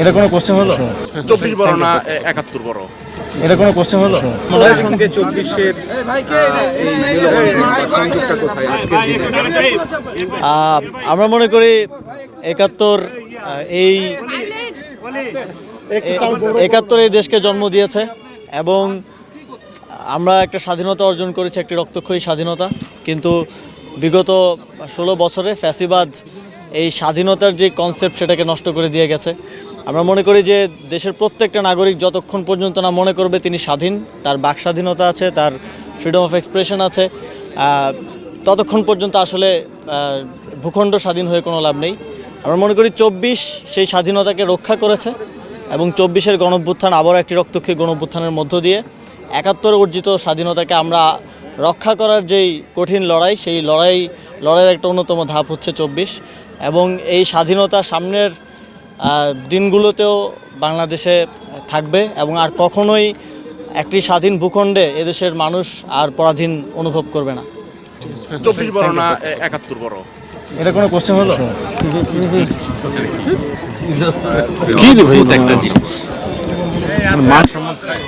এটা কোনো কোশ্চেন হলো? চব্বিশ বড় না একাত্তর বড়। এটা কোনো কোশ্চেন হলো? তার সঙ্গে চব্বিশের আমরা মনে করি একাত্তর এই একাত্তর এই দেশকে জন্ম দিয়েছে এবং আমরা একটা স্বাধীনতা অর্জন করেছি একটি রক্তক্ষয়ী স্বাধীনতা। কিন্তু বিগত ষোলো বছরে ফ্যাসিবাদ এই স্বাধীনতার যে কনসেপ্ট সেটাকে নষ্ট করে দিয়ে গেছে। আমরা মনে করি যে দেশের প্রত্যেকটা নাগরিক যতক্ষণ পর্যন্ত না মনে করবে তিনি স্বাধীন, তার বাক স্বাধীনতা আছে, তার ফ্রিডম অফ এক্সপ্রেশন আছে ততক্ষণ পর্যন্ত আসলে ভূখণ্ড স্বাধীন হয়ে কোনো লাভ নেই। আমরা মনে করি চব্বিশ সেই স্বাধীনতাকে রক্ষা করেছে এবং চব্বিশের গণভ্যুত্থান আবার একটি রক্তক্ষী গণভ্যুত্থানের মধ্য দিয়ে একাত্তর অর্জিত স্বাধীনতাকে আমরা রক্ষা করার যেই কঠিন লড়াই, সেই লড়াই, লড়াইয়ের একটা অন্যতম ধাপ হচ্ছে চব্বিশ এবং এই স্বাধীনতা সামনের দিনগুলোতেও বাংলাদেশে থাকবে এবং আর কখনোই একটি স্বাধীন ভূখণ্ডে এদেশের মানুষ আর পরাধীন অনুভব করবে না। চব্বিশ বড় না একাত্তর বড়? এটা কোনো কোশ্চেন হলো? কি ভাই?